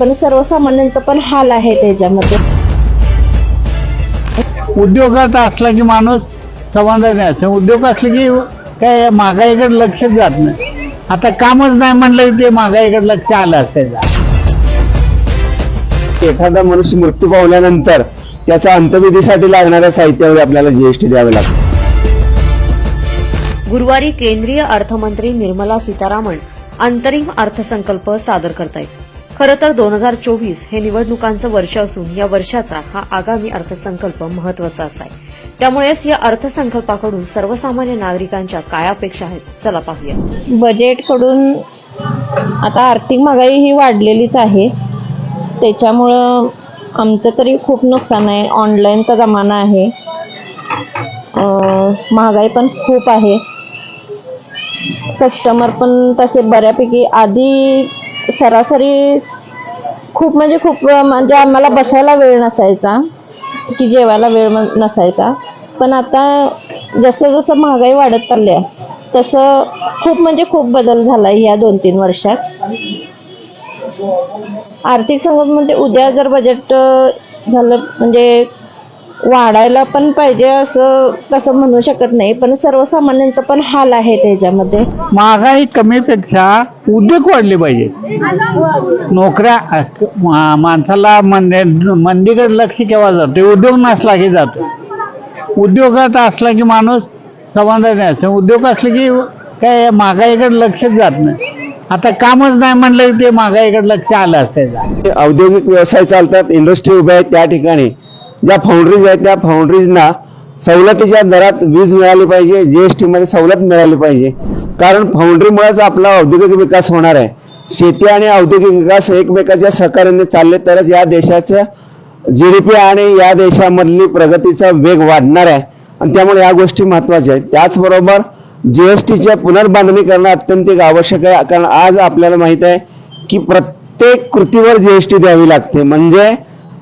पण सर्वसामान्यांचं पण हाल आहे त्याच्यामध्ये. उद्योगात असला की माणूस समाधानी असतो उद्योग असले की काय महागाईकडे लक्षच जात नाही. आता कामच नाही म्हणलं की ते महागाईकडे लक्ष आलं असायचं एखादा मनुष्य मृत्यू पावल्यानंतर त्याच्या अंतविधीसाठी लागणाऱ्या साहित्यावर आपल्याला जीएसटी द्यावे लागते. गुरुवारी केंद्रीय अर्थमंत्री निर्मला सीतारामन अंतरिम अर्थसंकल्प सादर करतायत. खरं तर दोन हजार चोवीस हे निवडणुकांचं वर्ष असून या वर्षाचा हा आगामी अर्थसंकल्प महत्त्वाचा असा आहे त्यामुळेच या अर्थसंकल्पाकडून सर्वसामान्य नागरिकांच्या काय अपेक्षा आहेत चला पाहूया. बजेटकडून आता आर्थिक महागाई ही वाढलेलीच आहे. त्याच्यामुळं आमचं तरी खूप नुकसान आहे. ऑनलाईनचा जमाना आहे. महागाई पण खूप आहे. कस्टमर पण तसे बऱ्यापैकी आधी सरासरी खूप म्हणजे खूप म्हणजे आम्हाला बसायला वेळ नसायचा की जेवायला वेळ नसायचा. पण आता जसं जसं महागाई वाढत चालली आहे तसं खूप म्हणजे खूप बदल झाला आहे ह्या दोन तीन वर्षात. आर्थिक संकल्पमध्ये म्हणजे उद्या जर बजेट झालं म्हणजे वाढायला पण पाहिजे असं तसं म्हणू शकत नाही पण सर्वसामान्यांचं पण हाल आहे त्याच्यामध्ये. महागाई कमीपेक्षा उद्योग वाढले पाहिजे. नोकऱ्या मा- माणसाला मंदी मंदीकडे लक्ष केव्हा जातो? उद्योग नसला की जातो. उद्योगात असला की माणूस समाधानी असतो उद्योग असले की काय महागाईकडे लक्षच जात नाही. आता कामच नाही म्हणलं की ते महागाईकडे लक्ष आलं असायचं औद्योगिक व्यवसाय चालतात इंडस्ट्री उभ्या आहेत त्या ठिकाणी. ज्या फाउंड्रीज आहेत त्या फाउंड्रीजना सवलतीच्या दरात वीज मिळाली पाहिजे जीएसटी मध्ये सवलत मिळाली पाहिजे. कारण फाउंड्रीमुळेच आपला औद्योगिक विकास होणार आहे. शेती आणि औद्योगिक विकास एकमेकाच्या सहकार्याने चालले तरच या देशाचं जी डी पी आणि या देशामधली प्रगतीचा वेग वाढणार आहे. आणि त्यामुळे या गोष्टी महत्त्वाच्या आहेत. त्याचबरोबर जीएसटीच्या पुनर्बांधणी करणं अत्यंत एक आवश्यक आहे. कारण आज आपल्याला माहीत आहे की प्रत्येक कृतीवर जीएसटी द्यावी लागते. म्हणजे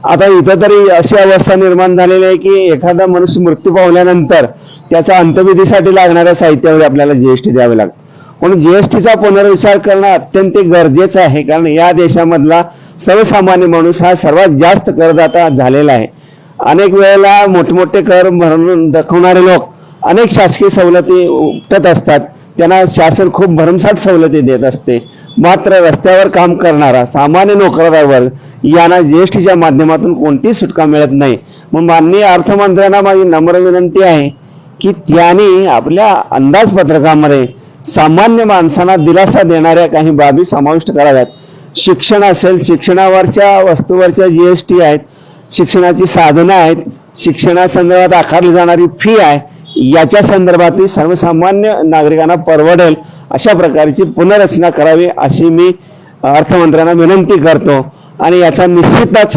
आता इथं तरी अशी अवस्था निर्माण झालेली आहे की एखादा मनुष्य मृत्यू पावल्यानंतर त्याचा अंतविधीसाठी लागणाऱ्या साहित्यावर आपल्याला जीएसटी द्यावे लागते. म्हणून जीएसटीचा पुनर्विचार करणं अत्यंत गरजेचं आहे कारण या देशामधला सर्वसामान्य माणूस हा सर्वात जास्त करदाता झालेला आहे. अनेक वेळेला मोठमोठे कर भरून दाखवणारे लोक अनेक शासकीय सवलती उपटत असतात. त्यांना शासन खूप भरमसाठ सवलती देत असते. मात्र रस्त्यावर काम करणारा सामान्य नोकरदार वर्ग यांना जीएसटीच्या माध्यमातून कोणतीच सुटका मिळत नाही. मग माननीय अर्थमंत्र्यांना माझी नम्र विनंती आहे की त्यांनी आपल्या अंदाजपत्रकामध्ये सामान्य माणसांना दिलासा देणाऱ्या काही बाबी समाविष्ट कराव्यात. शिक्षण असेल शिक्षणावरच्या वस्तूवरच्या जीएसटी आहेत शिक्षणाची साधनं आहेत शिक्षणासंदर्भात आकारली जाणारी फी आहे याच्या संदर्भातही सर्वसामान्य नागरिकांना परवडेल. अशा प्रकारची पुनर्रचना करावी अशी मी अर्थमंत्र्यांना विनंती करतो. आणि याचा निश्चितच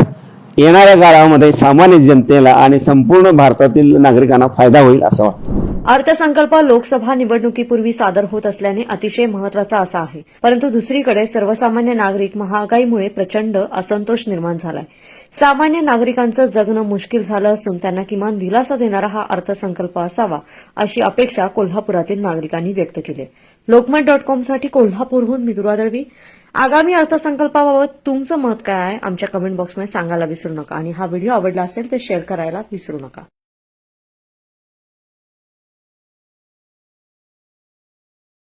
येणाऱ्या काळामध्ये सामान्य जनतेला आणि संपूर्ण भारतातील नागरिकांना फायदा होईल असं वाटतं. अर्थसंकल्प लोकसभा निवडणुकीपूर्वी सादर होत असल्याने अतिशय महत्त्वाचा असा आहे. परंतु दुसरीकडे सर्वसामान्य नागरिक महागाईमुळे प्रचंड असंतोष निर्माण झालाय. सामान्य नागरिकांचं जगणं मुश्किल झालं असून त्यांना किमान दिलासा देणारा हा अर्थसंकल्प असावा अशी अपेक्षा कोल्हापुरातील नागरिकांनी व्यक्त केली लोकमत डॉट कॉमसाठी कोल्हापूरहून मिदुरा दळवी. आगामी अर्थसंकल्पाबाबत तुमचं मत काय आहे? आमच्या कमेंट बॉक्समध्ये सांगायला विसरू नका. आणि हा व्हिडिओ आवडला असेल तर शेअर करायला विसरू नका.